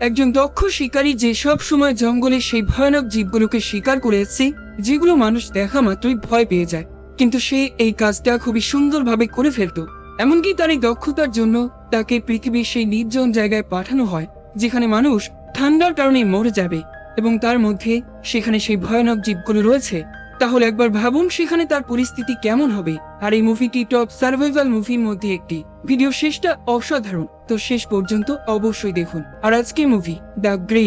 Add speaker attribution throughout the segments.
Speaker 1: একজন দক্ষ শিকারী যে সব সময় জঙ্গলে সেই ভয়ানক জীবগুলোকে শিকার করে এসেছে যেগুলো মানুষ দেখা মাত্রই ভয় পেয়ে যায়। কিন্তু সে এই কাজটা খুবই সুন্দরভাবে করে ফেলতো। এমনকি তার এই দক্ষতার জন্য তাকে পৃথিবীর সেই নির্জন জায়গায় পাঠানো হয়, যেখানে মানুষ ঠান্ডার কারণে মরে যাবে এবং তার মধ্যে সেখানে সেই ভয়ানক জীবগুলো রয়েছে। তাহলে একবার ভাবুন সেখানে তার পরিস্থিতি কেমন হবে। আর এই মুভিটি টপ সার্ভাইভাল মুভির মধ্যে একটি। ভিডিও শেষটা অসাধারণ। তো শেষ পর্যন্ত অবশ্যই দেখুন। আর আজকে movie the Grey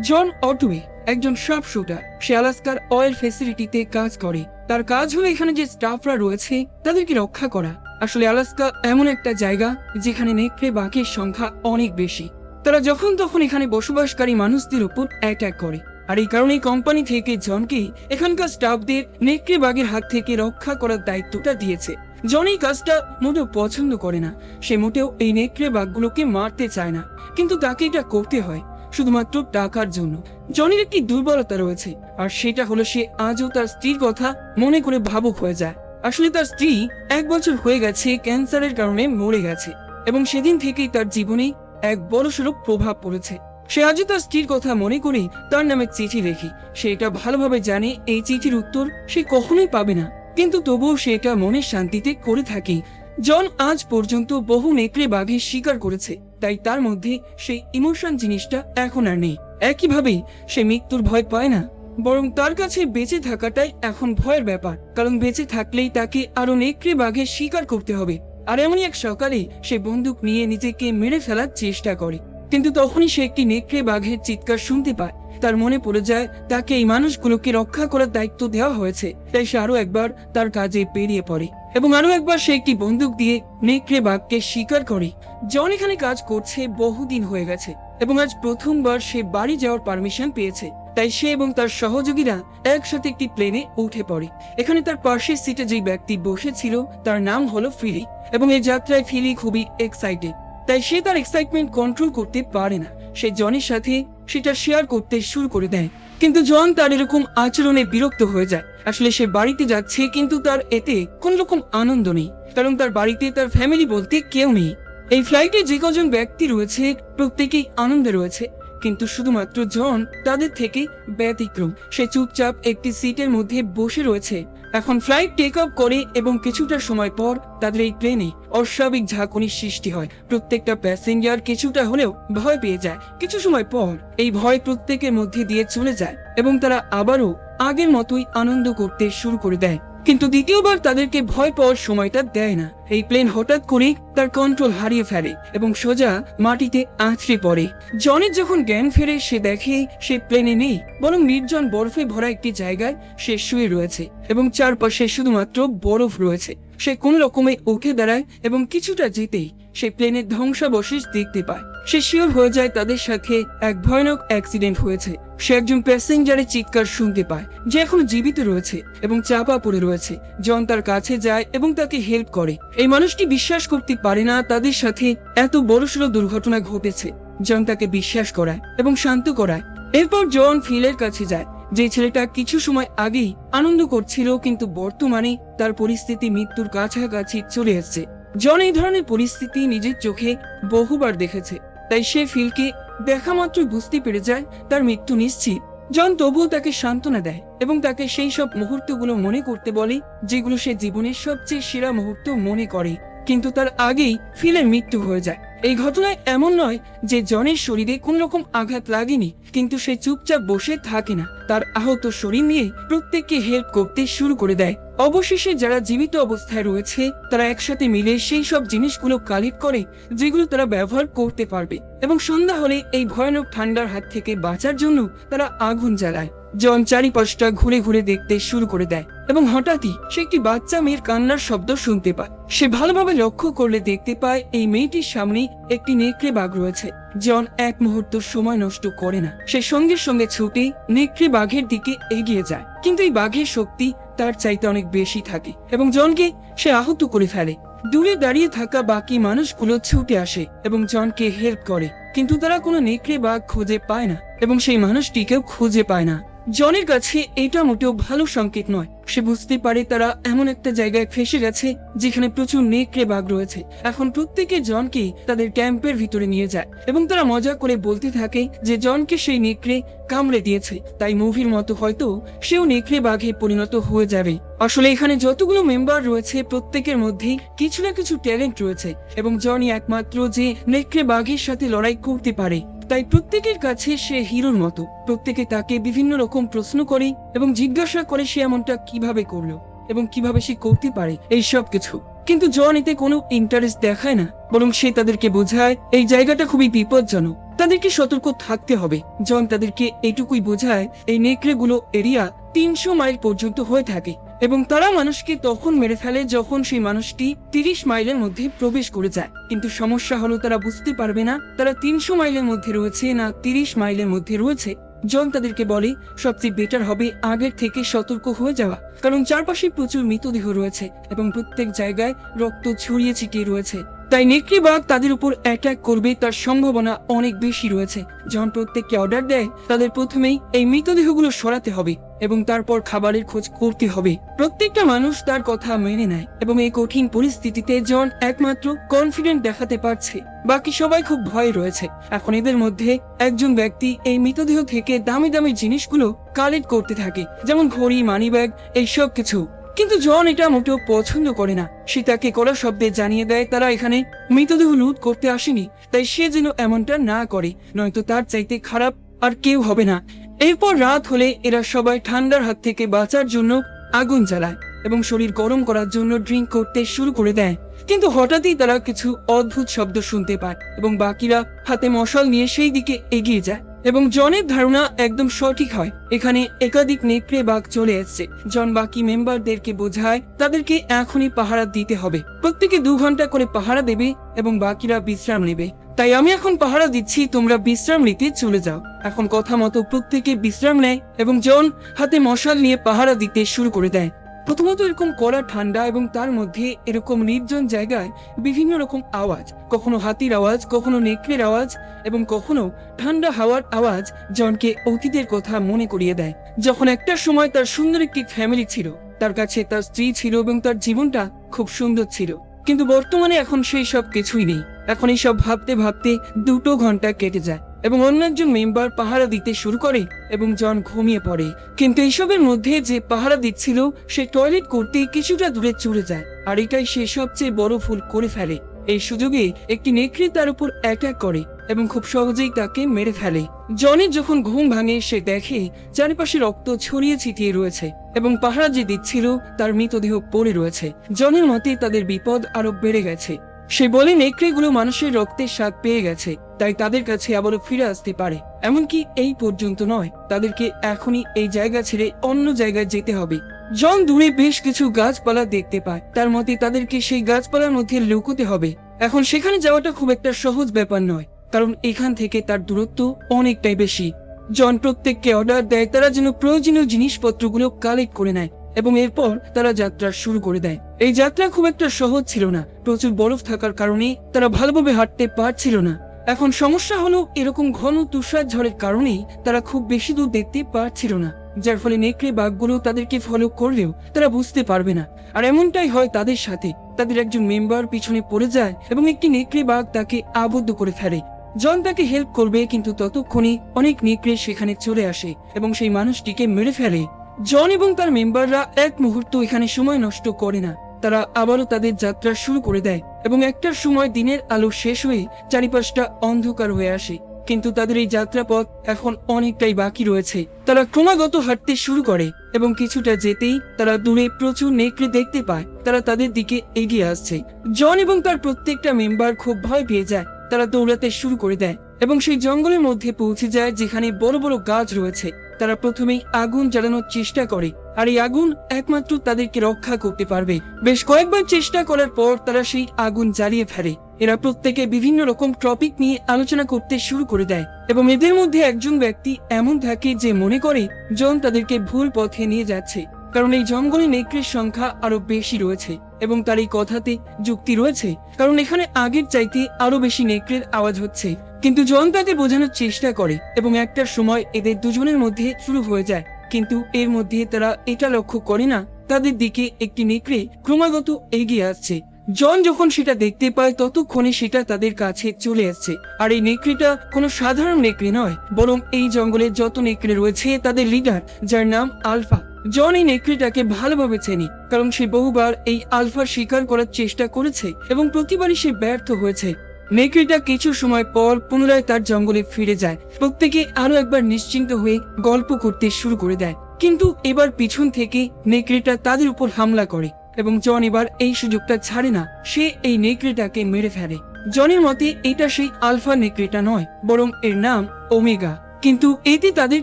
Speaker 1: John Ottway একজন শার্প শুটার সে আলাস্কার অয়েল ফেসিলিটিতে কাজ করে। তার কাজ হলো এখানে যে স্টাফরা রয়েছে, তাদেরকে রক্ষা করা। আসলে আলাস্কা এমন একটা জায়গা যেখানে নেকড়ে বাঘের সংখ্যা অনেক বেশি। তারা যখন তখন এখানে বসবাসকারী মানুষদের উপর অ্যাটাক করে। আর এই কারণেই কোম্পানি থেকে জনকে এখানকার স্টাফদের নেকড়ে বাঘের হাত থেকে রক্ষা করার দায়িত্বটা দিয়েছে। জন কাজটা মোটেও পছন্দ করে না। সে মোটেও এই নেকড়ে বাঘগুলোকে মারতে চায় না। কিন্তু তাকে এটা করতে হয়, শুধুমাত্র টাকার জন্য। জনির একটি দুর্বলতা রয়েছে, আর সেটা হলো সে আজও তার স্ত্রীর কথা মনে করে ভাবুক হয়ে যায়। আসলে তার স্ত্রী এক বছর হয়ে গেছে ক্যান্সারের কারণে মরে গেছে, এবং সেদিন থেকেই তার জীবনে এক বড়সড় প্রভাব পড়েছে। সে আজও তার স্ত্রীর কথা মনে করে তার নামে চিঠি লেখি। সে এটা ভালোভাবে জানে, এই চিঠির উত্তর সে কখনোই পাবে না। কিন্তু তবুও সে এটা মনের শান্তিতে করে থাকে। জন আজ পর্যন্ত বহু নেকড়ে বাঘের শিকার করেছে, তাই তার মধ্যে সেই ইমোশন জিনিসটা এখন আর নেই। একইভাবেই সে মৃত্যুর ভয় পায় না, বরং তার কাছে বেঁচে থাকাটাই এখন ভয়ের ব্যাপার, কারণ বেঁচে থাকলেই তাকে আরও নেকড়ে বাঘের শিকার করতে হবে। আর এমনই এক সকালে সে বন্দুক নিয়ে নিজেকে মেরে ফেলার চেষ্টা করে। কিন্তু তখনই সে একটি নেকড়ে বাঘের চিৎকার শুনতে পায়। তার মনে পড়ে যায়, তাকে এই মানুষগুলোকে রক্ষা করার দায়িত্ব দেওয়া হয়েছে। তাই সে আরও একবার তার কাজে পেরিয়ে পড়ে এবং আরও একবার সে একটি বন্দুক দিয়ে নেকড়ে বাঘকে শিকার করে। জন এখানে কাজ করছে বহুদিন হয়ে গেছে এবং আজ প্রথমবার সে বাড়ি যাওয়ার পারমিশন পেয়েছে। তাই সে এবং তার সহযোগীরা একসাথে একটি প্লেনে উঠে পড়ে। এখানে তার পাশের সিটে যেই ব্যক্তি বসেছিল, তার নাম হলো ফিলি এবং এই যাত্রায় ফিলি খুবই এক্সাইটেড তাই সে তার এক্সাইটমেন্ট কন্ট্রোল করতে পারে না। সে জনের সাথে সেটা শেয়ার করতে শুরু করে দেয়। কিন্তু জন তার এরকম আচরণে বিরক্ত হয়ে যায়। আসলে সে বাড়িতে যাচ্ছে কিন্তু তার এতে কোন রকম আনন্দ নেই। কারণ তার বাড়িতে তার ফ্যামিলি বলতে কেউ নেই। এই ফ্লাইটে যে কজন ব্যক্তি রয়েছে, প্রত্যেকেই আনন্দে রয়েছে। কিন্তু শুধুমাত্র জন তাদের থেকে ব্যতিক্রম। সে চুপচাপ একটি সিটের মধ্যে বসে রয়েছে। এখন ফ্লাইট টেক অফ করে এবং কিছুটা সময় পর তাদের এই প্লেনে অস্বাভাবিক ঝাঁকুনির সৃষ্টি হয়। প্রত্যেকটা প্যাসেঞ্জার কিছুটা হলেও ভয় পেয়ে যায়। কিছু সময় পর এই ভয় প্রত্যেকের মধ্যে দিয়ে চলে যায় এবং তারা আবারও আগের মতোই আনন্দ করতে শুরু করে দেয়। কিন্তু দ্বিতীয়বার তাদেরকে ভয় পাওয়ার সময়টা দেয় না। এই প্লেন হঠাৎ করে তার কন্ট্রোল হারিয়ে ফেলে এবং সোজা মাটিতে আছড়ে পড়ে। জনের যখন জ্ঞান ফেরে, সে দেখে সে প্লেনে নেই, বরং নির্জন বরফে ভরা একটি জায়গায় সে শুয়ে রয়েছে এবং চারপাশে শুধুমাত্র বরফ রয়েছে। সে কোন রকমে উঠে দাঁড়ায় এবং কিছুটা যেতেই সে প্লেনের ধ্বংসাবশেষ দেখতে পায়। সে শিওর হয়ে যায় তাদের সাথে এক ভয়ানক অ্যাক্সিডেন্ট হয়েছে। সে একজন প্যাসেঞ্জারের চিৎকার শুনতে পায়, যে এখন জীবিত রয়েছে এবং চাপা পড়ে রয়েছে। জন তার কাছে যায় এবং তাকে হেল্প করে। এই মানুষটি বিশ্বাস করতে পারে না তাদের সাথে এত বড়সড় দুর্ঘটনা ঘটেছে। জন তাকে বিশ্বাস করায় এবং শান্ত করায়। এরপর জন ফিলের কাছে যায় যে ছেলেটা কিছু সময় আগেই আনন্দ করছিল, কিন্তু বর্তমানে তার পরিস্থিতি মৃত্যুর কাছাকাছি চলে এসেছে। জন এই ধরনের পরিস্থিতি নিজের চোখে বহুবার দেখেছে, তাই সে ফিলকে দেখা মাত্রই বুঝতে পেরে যায় তার মৃত্যু নিশ্চিত। জন তবুও তাকে সান্ত্বনা দেয় এবং তাকে সেই সব মুহূর্তগুলো মনে করতে বলে, যেগুলো সে জীবনের সবচেয়ে সেরা মুহূর্ত মনে করে, কিন্তু তার আগেই ফিলের মৃত্যু হয়ে যায়। এই ঘটনায় এমন নয় যে জনের শরীরে কোন রকম আঘাত লাগেনি, কিন্তু সে চুপচাপ বসে থাকে না। তার আহত শরীর নিয়ে প্রত্যেককে হেল্প করতে শুরু করে দেয়। অবশেষে যারা জীবিত অবস্থায় রয়েছে, তারা একসাথে মিলে সেই সব জিনিসগুলো কালেক্ট করে, যেগুলো তারা ব্যবহার করতে পারবে। এবং সন্ধ্যা হলে এই ভয়ানক ঠান্ডার হাত থেকে বাঁচার জন্য তারা আগুন জ্বালায়। জন চারিপাশটা ঘুরে ঘুরে দেখতে শুরু করে দেয় এবং হঠাৎই সে একটি বাচ্চা মেয়ের কান্নার শব্দ শুনতে পায়। সে ভালোভাবে লক্ষ্য করলে দেখতে পায় এই মেয়েটির সামনে একটি নেকড়ে বাঘ রয়েছে। জন এক মুহূর্ত সময় নষ্ট করে না। সে সঙ্গে সঙ্গে ছুটে নেকড়ে বাঘের দিকে এগিয়ে যায়। কিন্তু এই বাঘের শক্তি তার চাইতে অনেক বেশি থাকে এবং জনকে সে আহত করে ফেলে। দূরে দাঁড়িয়ে থাকা বাকি মানুষগুলো ছুটে আসে এবং জনকে হেল্প করে। কিন্তু তারা কোনো নেকড়ে বাঘ খুঁজে পায় না এবং সেই মানুষটিকেও খুঁজে পায় না। জনের কাছে এটা মোটেও ভালো সংকেত নয়। সে বুঝতে পারে তারা এমন একটা জায়গায় ফেসে গেছে, যেখানে প্রচুর নেকড়ে বাঘ রয়েছে। এখন প্রত্যেকে জনকে তাদের ক্যাম্পের ভিতরে নিয়ে যায় এবং তারা মজা করে বলতে থাকে যে জনকে সেই নেকড়ে কামড়ে দিয়েছে। তাই মুভির মতো হয়তো সেও নেকড়ে বাঘে পরিণত হয়ে যাবে। আসলে এখানে যতগুলো মেম্বার রয়েছে, প্রত্যেকের মধ্যেই কিছু না কিছু ট্যালেন্ট রয়েছে এবং জনই একমাত্র যে নেকড়ে বাঘের সাথে লড়াই করতে পারে। তাই প্রত্যেকের কাছে সে হিরোর মতো। প্রত্যেকে তাকে বিভিন্ন রকম প্রশ্ন করে এবং জিজ্ঞাসা করে সে এমনটা কীভাবে করল এবং কীভাবে সে করতে পারে এই সব কিছু। কিন্তু জন এতে কোনো ইন্টারেস্ট দেখায় না, বরং সে তাদেরকে বোঝায়, এই জায়গাটা খুবই বিপজ্জনক। তাদেরকে সতর্ক থাকতে হবে। জন তাদেরকে এইটুকুই বোঝায়, এই নেকড়েগুলো এরিয়া তিনশো মাইল পর্যন্ত হয়ে থাকে। এবং তারা মানুষকে তখন মেরে ফেলে যখন সেই মানুষটি তিরিশ মাইলের মধ্যে প্রবেশ করে যায়। কিন্তু সমস্যা হলো তারা বুঝতে পারবে না, তারা তিনশো মাইলের মধ্যে রয়েছে না তিরিশ মাইলের মধ্যে রয়েছে। জন তাদেরকে বলে, সবচেয়ে বেটার হবে আগের থেকে সতর্ক হয়ে যাওয়া, কারণ চারপাশে প্রচুর মৃতদেহ রয়েছে এবং প্রত্যেক জায়গায় রক্ত ছড়িয়ে ছিটিয়ে রয়েছে। তাই নেকড়ে বাঘ তাদের উপর অ্যাটাক করবে তার সম্ভাবনা অনেক বেশি রয়েছে। যখন প্রত্যেককে অর্ডার দেয়, তাদের প্রথমেই এই মৃতদেহগুলো সরাতে হবে এবং তারপর খাবারের খোঁজ করতে হবে। প্রত্যেকটা মানুষ তার কথা মেনে নেয় এবং এই কঠিন পরিস্থিতিতে জন একমাত্র কনফিডেন্ট দেখাতে পারছে। বাকি সবাই খুব ভয় রয়েছে। এখন এদের মধ্যে একজন ব্যক্তি এই মৃতদেহ থেকে দামি দামি জিনিসগুলো কালেক্ট করতে থাকে, যেমন ঘড়ি মানিব্যাগ এইসব কিছু। কিন্তু জন এটা মোটেও পছন্দ করে না। সে তাকে কড়া শব্দে জানিয়ে দেয়, তারা এখানে মৃতদেহ লুট করতে আসেনি, তাই সে যেন এমনটা না করে, নয়তো তার চাইতে খারাপ আর কেউ হবে না। এরপর রাত হলে এরা সবাই ঠান্ডার হাত থেকে বাঁচার জন্য আগুন জ্বালায় এবং শরীর গরম করার জন্য ড্রিঙ্ক করতে শুরু করে দেয়। কিন্তু হঠাৎই তারা কিছু অদ্ভুত শব্দ শুনতে পায় এবং বাকিরা হাতে মশাল নিয়ে সেই দিকে এগিয়ে যায়। এবং জনের ধারণা একদম সঠিক হয়। এখানে একাধিক নেকড়ে বাঘ চলে এসছে। জন বাকি মেম্বারদেরকে বোঝায়, তাদেরকে এখনই পাহারা দিতে হবে। প্রত্যেকে দু ঘণ্টা করে পাহারা দেবে এবং বাকিরা বিশ্রাম নেবে। তাই আমি এখন পাহারা দিচ্ছি, তোমরা বিশ্রাম নিতে চলে যাও। এখন কথা মতো প্রত্যেকে বিশ্রাম নেয় এবং জন হাতে মশাল নিয়ে পাহারা দিতে শুরু করে দেয়। প্রথমত এরকম কড়া ঠান্ডা এবং তার মধ্যে এরকম নির্জন জায়গায় বিভিন্ন রকম আওয়াজ, কখনো হাতির আওয়াজ, কখনো নেকড়ের আওয়াজ এবং কখনো ঠান্ডা হাওয়ার আওয়াজ জনকে অতীতের কথা মনে করিয়ে দেয়। যখন একটা সময় তার সুন্দর একটি ফ্যামিলি ছিল, তার কাছে তার স্ত্রী ছিল এবং তার জীবনটা খুব সুন্দর ছিল। কিন্তু বর্তমানে এখন সেই সব কিছুই নেই। এখন এইসব ভাবতে ভাবতে দুটো ঘণ্টা কেটে যায় এবং অন্য একজন মেম্বার পাহারা দিতে শুরু করে এবং জন ঘুমিয়ে পড়ে। কিন্তু এইসবের মধ্যে যে পাহারা দিচ্ছিল, সে টয়লেট করতে কিছুটা দূরে চলে যায় আর এটাই সে সবচেয়ে বড় ভুল করে ফেলে। এই সুযোগে একটি নেকড়ে তার উপর অ্যাটাক করে এবং খুব সহজেই তাকে মেরে ফেলে। জনের যখন ঘুম ভাঙে, সে দেখে চারিপাশে রক্ত ছড়িয়ে ছিটিয়ে রয়েছে এবং পাহারা যে দিচ্ছিল, তার মৃতদেহ পড়ে রয়েছে। জনের মতে তাদের বিপদ আরও বেড়ে গেছে। সে বলে, নেকড়েগুলো মানুষের রক্তের স্বাদ পেয়ে গেছে, তাই তাদের কাছে আবারও ফিরে আসতে পারে। এমনকি এই পর্যন্ত নয়, তাদেরকে এখনই এই জায়গা ছেড়ে অন্য জায়গায় যেতে হবে। জন দূরে বেশ কিছু গাছপালা দেখতে পায়। তার মতে, তাদেরকে সেই গাছপালার মধ্যে লুকোতে হবে। এখন সেখানে যাওয়াটা খুব একটা সহজ ব্যাপার নয়, কারণ এখান থেকে তার দূরত্ব অনেকটাই বেশি। জন প্রত্যেককে অর্ডার দেয়, তারা যেন প্রয়োজনীয় জিনিসপত্রগুলো কালেক্ট করে নেয়, এবং এরপর তারা যাত্রা শুরু করে দেয়। এই যাত্রা খুব একটা সহজ ছিল না। প্রচুর বরফ থাকার কারণে তারা ভালোভাবে হাঁটতে পারছিল না। এখন সমস্যা হলো, এরকম ঘন তুষার ঝড়ের কারণেই তারা খুব বেশি দূর দেখতে পারছিল না। যার ফলে নেকড়ে বাঘগুলো তাদেরকে ফলো করলেও তারা বুঝতে পারবে না। আর এমনটাই হয় তাদের সাথে। তাদের একজন মেম্বার পিছনে পড়ে যায় এবং একটি নেকড়ে বাঘ তাকে আবদ্ধ করে ফেলে। জন তাকে হেল্প করবে, কিন্তু ততক্ষণে অনেক নেকড়ে সেখানে চলে আসে এবং সেই মানুষটিকে মেরে ফেলে। জন এবং তার মেম্বাররা এক মুহূর্ত এখানে সময় নষ্ট করে না। তারা আবারও তাদের যাত্রা শুরু করে দেয় এবং একটার সময় দিনের আলো শেষ হয়ে চারিপাশটা অন্ধকার হয়ে আসে। কিন্তু তাদের এই যাত্রাপথ এখন অনেকটাই বাকি রয়েছে। তারা ক্রমাগত হাঁটতে শুরু করে এবং কিছুটা যেতেই তারা দূরে প্রচুর নেকড়ে দেখতে পায়। তারা তাদের দিকে এগিয়ে আসছে। জন এবং তার প্রত্যেকটা মেম্বার খুব ভয় পেয়ে যায়। তারা দৌড়াতে শুরু করে দেয় এবং সেই জঙ্গলের মধ্যে পৌঁছে যায় যেখানে বড় বড় গাছ রয়েছে। তারা প্রথমেই আগুন জ্বালানোর চেষ্টা করে আর এই আগুন একমাত্র তাদেরকে রক্ষা করতে পারবে। বেশ কয়েকবার চেষ্টা করার পর তারা সেই আগুন জ্বালিয়ে ফেলে। এরা প্রত্যেকে বিভিন্ন রকম টপিক নিয়ে আলোচনা করতে শুরু করে দেয় এবং এদের মধ্যে একজন ব্যক্তি এমন থাকে যে মনে করে জন তাদেরকে ভুল পথে নিয়ে যাচ্ছে, কারণ এই জঙ্গলে নেকড়ের সংখ্যা আরও বেশি রয়েছে এবং তার এই কথাতে যুক্তি রয়েছে, কারণ এখানে আগের চাইতে আরও বেশি নেকড়ের আওয়াজ হচ্ছে। কিন্তু জন তাকে বোঝানোর চেষ্টা করে এবং একটার সময় এদের দুজনের মধ্যে শুরু হয়ে যায়। কিন্তু এর মধ্যে তারা এটা লক্ষ্য করে না। তাদের দিকে একটি নেকড়ে ক্রমাগত এগিয়ে আসছে। জন যখন সেটা দেখতে পায়, ততক্ষণে সেটা তাদের কাছে চলে আসছে। আর এই নেকড়েটা কোনো সাধারণ নেকড়ে নয়, বরং এই জঙ্গলের যত নেকড়ে রয়েছে, তাদের লিডার, যার নাম আলফা। জন এই নেকড়েটাকে ভালোভাবে চেনে, কারণ সে বহুবার এই আলফার শিকার করার চেষ্টা করেছে এবং প্রতিবারই সে ব্যর্থ হয়েছে। নেকড়েটা কিছু সময় পর পুনরায় তার জঙ্গলে ফিরে যায়। প্রত্যেকে আরও একবার নিশ্চিন্ত হয়ে গল্প করতে শুরু করে দেয়। কিন্তু এবার পিছন থেকে নেকড়েটা তাদের উপর হামলা করে এবং জন এবার এই সুযোগটা ছাড়ে না। সে এই নেকড়েটাকে মেরে ফেলে। জনের মতে এটা সেই আলফা নেকড়েটা নয়, বরং এর নাম ওমেগা। কিন্তু এতে তাদের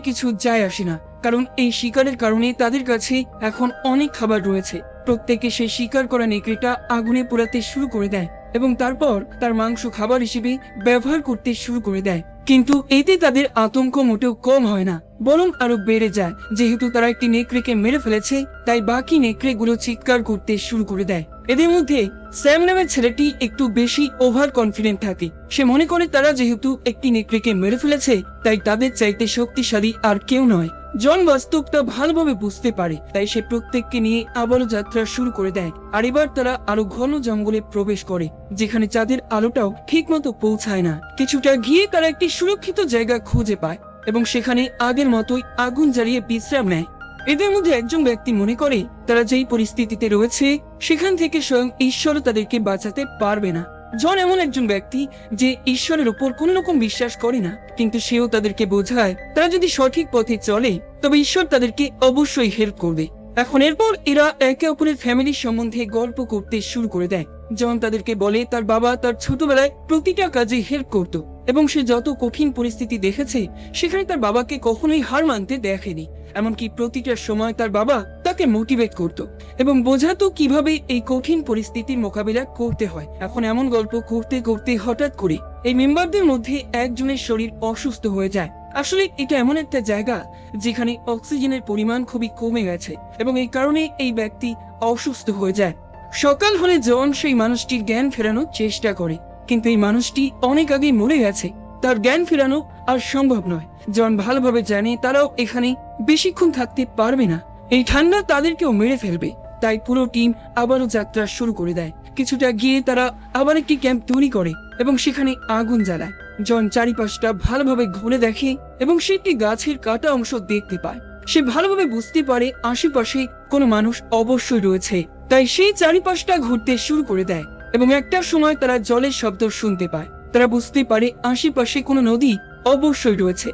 Speaker 1: কিছু যায় আসে না, কারণ এই শিকারের কারণে তাদের কাছে এখন অনেক খাবার রয়েছে। প্রত্যেকে সেই শিকার করা নেকড়েটা আগুনে পোড়াতে শুরু করে দেয়। এবং তারপর তার মাংস খাবার হিসেবে ব্যবহার করতে শুরু করে দেয়। কিন্তু এতে তাদের আতঙ্ক মোটেও কম হয় না, বরং আরও বেড়ে যায়। যেহেতু তারা একটি নেকড়েকে মেরে ফেলেছে, তাই বাকি নেকড়েগুলো চিৎকার করতে শুরু করে দেয়। এদের মধ্যে স্যাম নামের ছেলেটি একটু বেশি ওভার কনফিডেন্ট থাকে। সে মনে করে তারা যেহেতু একটি নেকড়েকে মেরে ফেলেছে, তাই তাদের চাইতে শক্তিশালী আর কেউ নয়। জন বাস্তবটা ভালোভাবে বুঝতে পারে, তাই সে প্রত্যেককে নিয়ে আবারও যাত্রা শুরু করে দেয়। আর এবার তারা আরও ঘন জঙ্গলে প্রবেশ করে, যেখানে চাঁদের আলোটাও ঠিকমতো পৌঁছায় না। কিছুটা গিয়ে তারা একটি সুরক্ষিত জায়গা খুঁজে পায় এবং সেখানে আগের মতোই আগুন জ্বালিয়ে বিশ্রাম নেয়। এদের মধ্যে একজন ব্যক্তি মনে করে, তারা যেই পরিস্থিতিতে রয়েছে, সেখান থেকে স্বয়ং ঈশ্বর তাদেরকে বাঁচাতে পারবে না। জন এমন একজন ব্যক্তি যে ঈশ্বরের উপর কোন রকম বিশ্বাস করে না, কিন্তু সেও তাদেরকে বোঝায়, তারা যদি সঠিক পথে চলে, তবে ঈশ্বর তাদেরকে অবশ্যই হেল্প করবে। এখন এরপর এরা একে অপরের ফ্যামিলি সম্বন্ধে গল্প করতে শুরু করে দেয়। জন তাদেরকে বলে, তার বাবা তার ছোটবেলায় প্রতিটা কাজে হেল্প করত। এবং সে যত কঠিন পরিস্থিতি দেখেছে, সেখানে তার বাবাকে কখনোই হার মানতে দেখেনি। এমনকি প্রতিটা সময় তার বাবা তাকে মোটিভেট করত। এবং বোঝাতো কীভাবে এই কঠিন পরিস্থিতির মোকাবিলা করতে হয়। এখন এমন গল্প করতে করতে হঠাৎ করে এই মেম্বারদের মধ্যে একজনের শরীর অসুস্থ হয়ে যায়। আসলে এটা এমন একটা জায়গা যেখানে অক্সিজেনের পরিমাণ খুবই কমে গেছে এবং এই কারণে এই ব্যক্তি অসুস্থ হয়ে যায়। সকাল হলে জন সেই মানুষটির জ্ঞান ফেরানোর চেষ্টা করে। কিন্তু এই মানুষটি অনেক আগে মরে গেছে। তার জ্ঞান ফেরানো আর সম্ভব নয়। জন ভালোভাবে জানে তারাও এখানে বেশিক্ষণ থাকতে পারবে না। এই ঠান্ডা তাদেরকেও মেরে ফেলবে। তাই পুরো টিম আবারও যাত্রা শুরু করে দেয়। কিছুটা গিয়ে তারা আবার একটি ক্যাম্প তৈরি করে এবং সেখানে আগুন জ্বালায়। জন চারিপাশটা ভালোভাবে ঘুরে দেখে এবং সে একটি গাছের কাটা অংশ দেখতে পায়। সে ভালোভাবে বুঝতে পারে আশেপাশে কোনো মানুষ অবশ্যই রয়েছে। তাই সেই চারিপাশটা ঘুরতে শুরু করে দেয়। এবং একটা সময় তারা জলের শব্দ শুনতে পায়। তারা বুঝতে পারে আশেপাশে কোনো নদী অবশ্যই রয়েছে।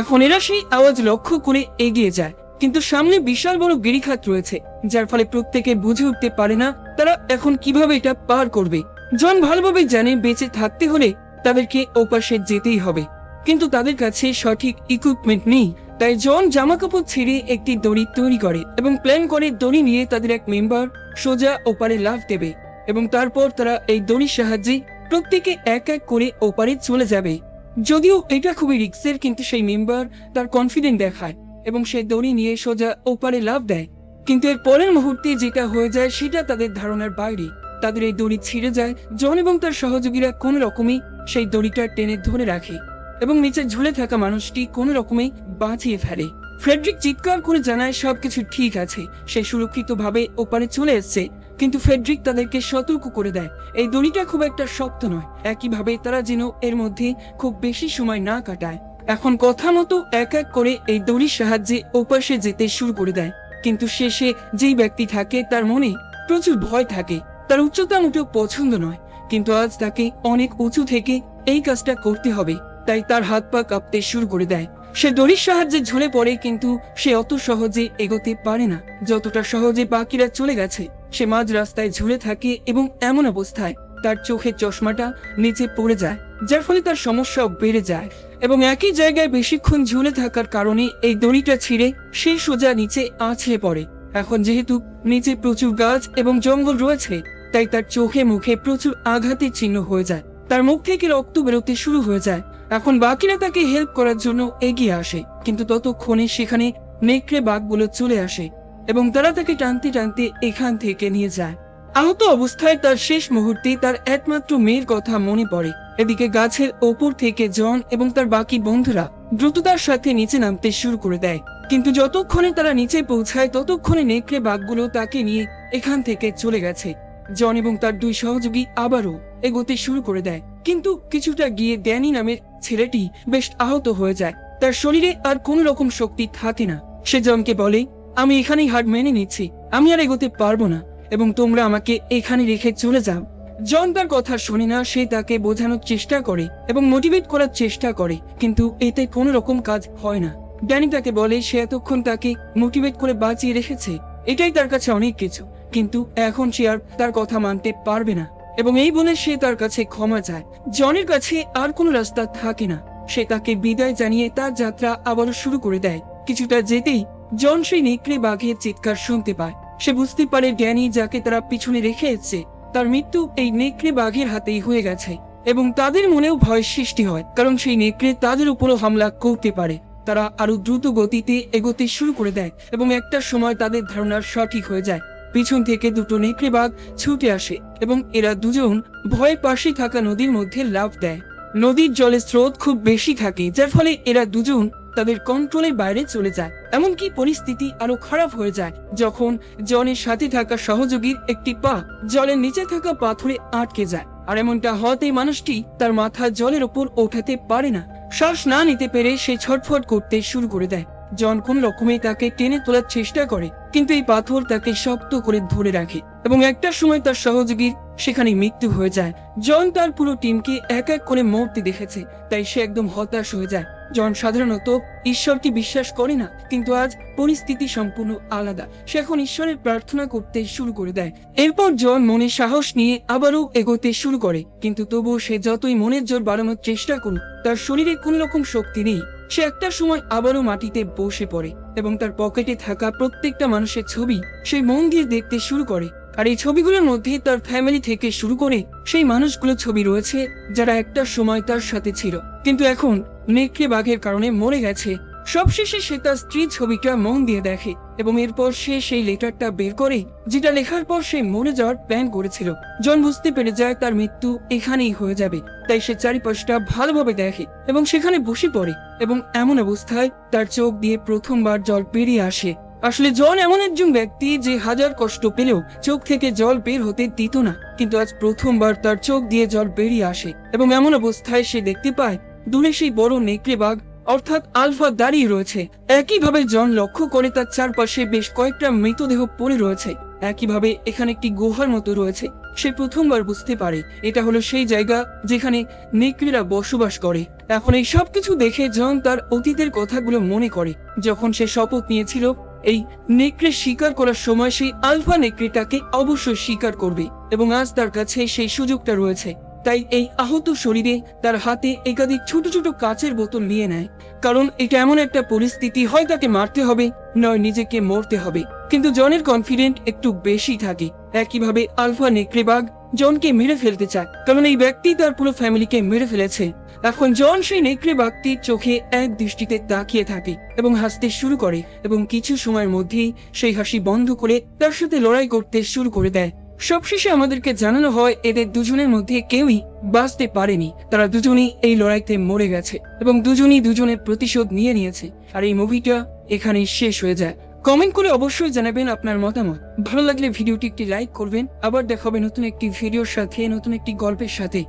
Speaker 1: এখন এরা সেই আওয়াজ লক্ষ্য করে এগিয়ে যায়, কিন্তু সামনে বিশাল বড় গিরিখাত রয়েছে, যার ফলে প্রত্যেকে বুঝে উঠতে পারে না তারা এখন কীভাবে এটা পার করবে। জন ভালোভাবে জানে বেঁচে থাকতে হলে তাদেরকে ওপাশে যেতেই হবে, কিন্তু তাদের কাছে সঠিক ইকুইপমেন্ট নেই, তাই জন জামা কাপড় ছিঁড়ে একটি দড়ি তৈরি করে এবং প্ল্যান করে দড়ি নিয়ে তাদের এক মেম্বার সোজা ওপারে লাফ দেবে। এবং তারপর তারা এই দড়ির সাহায্যে প্রত্যেকে এক এক করে ওপারে চলে যাবে। যদিও এটা খুবই রিক্সের, কিন্তু সেই মেম্বার তার কনফিডেন্ট দেখায় এবং সে দড়ি নিয়ে সোজা ওপারে লাভ দেয়। কিন্তু এর পরের মুহূর্তে যেটা হয়ে যায়, সেটা তাদের ধারণার বাইরে। তাদের এই দড়ি ছিঁড়ে যায়। জন এবং তার সহযোগীরা কোনো রকমই সেই দড়িটা টেনে ধরে রাখে এবং নিচে ঝুলে থাকা মানুষটি কোনো রকমে বাঁচিয়ে ফেলে। ফ্রেডরিক চিৎকার করে জানায়, সবকিছু ঠিক আছে। সে সুরক্ষিতভাবে ওপারে চলে এসেছে। কিন্তু ফেডরিক তাদেরকে সতর্ক করে দেয়। এই দড়িটা খুব একটা শক্ত নয়। একইভাবে তারা যেন এর মধ্যে খুব বেশি সময় না কাটায়। এখন কথা মতো এক এক করে এই দড়ির সাহায্যে ওপাশে যেতে শুরু করে দেয়। কিন্তু শেষে যেই ব্যক্তি থাকে তার মনে প্রচুর ভয় থাকে। তার উচ্চতা মোটেও পছন্দ নয়। কিন্তু আজ তাকে অনেক উঁচু থেকে এই কাজটা করতে হবে। তাই তার হাত পা কাঁপতে শুরু করে দেয়। সে দড়ির সাহায্যে ঝুলে পড়ে কিন্তু সে অত সহজে এগোতে পারে না। যতটা সহজে বাকিরা চলে গেছে। সে মাঝ রাস্তায় ঝুলে থাকে এবং এমন অবস্থায় তার চোখের চশমাটা নিচে পড়ে যায়, যার ফলে তার সমস্যাও বেড়ে যায় এবং একই জায়গায় বেশিক্ষণ ঝুলে থাকার কারণে এই দড়িটা ছিঁড়ে সে সোজা নিচে আছড়ে পড়ে। এখন যেহেতু নিচে প্রচুর গাছ এবং জঙ্গল রয়েছে, তাই তার চোখে মুখে প্রচুর আঘাতের চিহ্ন হয়ে যায়। তার মুখ থেকে রক্ত বেরোতে শুরু হয়ে যায়। এখন বাকিরা তাকে হেল্প করার জন্য এগিয়ে আসে, কিন্তু ততক্ষণে সেখানে নেকড়ে বাঘগুলো চলে আসে। এবং তারা তাকে টানতে টানতে এখান থেকে নিয়ে যায়। আহত অবস্থায় তার শেষ মুহূর্তে তার একমাত্র মেয়ের কথা মনে পড়ে। এদিকে গাছের ওপর থেকে জন এবং তার বাকি বন্ধুরা দ্রুততার সাথে নিচে নামতে শুরু করে দেয়। কিন্তু যতক্ষণে তারা নিচে পৌঁছায়, ততক্ষণে নেকড়ে বাঘগুলো তাকে নিয়ে এখান থেকে চলে গেছে। জন এবং তার দুই সহযোগী আবারও এগোতে শুরু করে দেয়। কিন্তু কিছুটা গিয়ে ড্যানি নামের ছেলেটি বেশ আহত হয়ে যায়। তার শরীরে আর কোনো রকম শক্তি থাকে না। সে জনকে বলে আমি এখানেই হার মেনে নিচ্ছি। আমি আর এগোতে পারব না, এবং তোমরা আমাকে এখানে রেখে চলে যাও। জন তার কথা শোনে না, সে তাকে বোঝানোর চেষ্টা করে এবং মোটিভেট করার চেষ্টা করে, কিন্তু এতে কোনো রকম কাজ হয় না। ড্যানি তাকে বলে, সে এতক্ষণ তাকে মোটিভেট করে বাঁচিয়ে রেখেছে। এটাই তার কাছে অনেক কিছু, কিন্তু এখন সে আর তার কথা মানতে পারবে না, এবং এই বলে সে তার কাছে ক্ষমা চায়। জনের কাছে আর কোনো রাস্তা থাকে না। সে তাকে বিদায় জানিয়ে তার যাত্রা আবারও শুরু করে দেয়। কিছুটা যেতেই জন সেই নেকড়ে বাঘের চিৎকার শুনতে পায়। সে বুঝতে পারে ড্যানি যাকে তারা পিছনে রেখে এসছে, তার মৃত্যু এই নেকড়ে বাঘের হাতেই হয়ে গেছে এবং তাদের মনেও ভয় সৃষ্টি হয়, কারণ সেই নেকড়ে তাদের উপরও হামলা করতে পারে। তারা আরও দ্রুত গতিতে এগোতে শুরু করে দেয় এবং একটা সময় তাদের ধারণা সঠিক হয়ে যায়। পিছন থেকে দুটো নেকড়ে বাঘ ছুটে আসে এবং এরা দুজন ভয়ে পাশে থাকা নদীর মধ্যে লাফ দেয়। নদীর জলের স্রোত খুব বেশি থাকে, যার ফলে এরা দুজন তাদের কন্ট্রোলের বাইরে চলে যায়। এমনকি পরিস্থিতি আরও খারাপ হয়ে যায়, যখন জনের সাথে থাকা সহযোগীর একটি পা জলের নিচে থাকা পাথরে আটকে যায়। আর এমনটা হতেই মানুষটি তার মাথা জলের ওপর ওঠাতে পারে না। শ্বাস না নিতে পেরে সে ছটফট করতে শুরু করে দেয়। জন কোন রকমে তাকে টেনে তোলার চেষ্টা করে, কিন্তু এই পাথর তাকে শক্ত করে ধরে রাখে এবং একটা সময় তার সহযোগীর সেখানে মৃত্যু হয়ে যায়। জন তার পুরো টিমকে এক এক করে মরতে দেখেছে, তাই সে একদম হতাশ হয়ে যায়। জন সাধারণত ঈশ্বরকে বিশ্বাস করে না, কিন্তু আজ পরিস্থিতি সম্পূর্ণ আলাদা। সে এখন ঈশ্বরের প্রার্থনা করতে শুরু করে দেয়। এরপর জন মনে সাহস নিয়ে আবারও এগোতে শুরু করে, কিন্তু তবুও সে যতই মনের জোর বাড়ানোর চেষ্টা করুক, তার শরীরে কোন রকম শক্তি নেই। সে একটা সময় আবারও মাটিতে বসে পড়ে এবং তার পকেটে থাকা প্রত্যেকটা মানুষের ছবি সে মন দিয়ে দেখতে শুরু করে। আর এই ছবিগুলোর মধ্যে তার ফ্যামিলি থেকে শুরু করে সেই মানুষগুলো ছবি রয়েছে, যারা একটা সময় তার সাথে ছিল। কিন্তু এখন নেকড়ে বাঘের কারণে মরে গেছে। সবশেষে সে তার স্ত্রীর ছবিটা মন দিয়ে দেখে এবং এরপর সে সেই লেটারটা বের করে, যেটা লেখার পর সে মরে যাওয়ার প্ল্যান করেছিল। জন বুঝতে পেরে যায় তার মৃত্যু এখানেই হয়ে যাবে। তাই সে চারিপাশটা ভালোভাবে দেখে এবং সেখানে বসে পড়ে এবং এমন অবস্থায় তার চোখ দিয়ে প্রথমবার জল বেরিয়ে আসে। আসলে জন এমন একজন ব্যক্তি যে হাজার কষ্ট পেলেও চোখ থেকে জল বের হতে দিত না, কিন্তু আজ প্রথমবার তার চোখ দিয়ে জল বেরিয়ে আসে এবং এমন অবস্থায় সে দেখতে পায় দূরে সেই বড় নেকড়ে বাঘ, অর্থাৎ আলফা, দাঁড়িয়ে রয়েছে। একইভাবে জন লক্ষ্য করে তার চারপাশে বেশ কয়েকটা মৃতদেহ পড়ে রয়েছে। একইভাবে এখানে একটি গুহার মতো রয়েছে। সে প্রথমবার বুঝতে পারে, এটা হলো সেই জায়গা যেখানে নেকড়েরা বসবাস করে। এখন এই সবকিছু দেখে জন তার অতীতের কথাগুলো মনে করে। যখন সে শপথ নিয়েছিল, এই নেকড়ে শিকার করার সময় সেই আলফা নেকড়েটাকে অবশ্যই শিকার করবে এবং আজ তার কাছে সেই সুযোগটা রয়েছে। তাই এই আহত শরীরে তার হাতে একাধিক ছোট ছোট কাচের বোতল নিয়ে নেয়। কারণ এটা এমন একটা পরিস্থিতি, হয় তাকে মারতে হবে, নয় নিজেকে মরতে হবে। কিন্তু জনের কনফিডেন্ট একটু বেশি থাকে। একইভাবে আলফা নেকড়েবাগ জনকে মেরে ফেলতে চায়। কারণ এই ব্যক্তি তার পুরো ফ্যামিলিকে মেরে ফেলেছে। এখন জন সেই নেকড়ে বাঘটির চোখে এক দৃষ্টিতে তাকিয়ে থাকে এবং হাসতে শুরু করে এবং কিছু সময়ের মধ্যেই সেই হাসি বন্ধ করে তার সাথে লড়াই করতে শুরু করে দেয়। সবশেষে আমাদেরকে জানানো হয়, এদের দুজনের মধ্যে কেউই বাঁচতে পারেনি। তারা দুজনেই এই লড়াইতে মরে গেছে এবং দুজনই দুজনের প্রতিশোধ নিয়ে নিয়েছে। আর এই মুভিটা এখানেই শেষ হয়ে যায়। কমেন্ট করে অবশ্যই জানাবেন আপনার মতামত। ভালো লাগলে ভিডিওটি একটি লাইক করবেন। আবার দেখাবে নতুন একটি ভিডিওর সাথে, নতুন একটি গল্পের সাথে।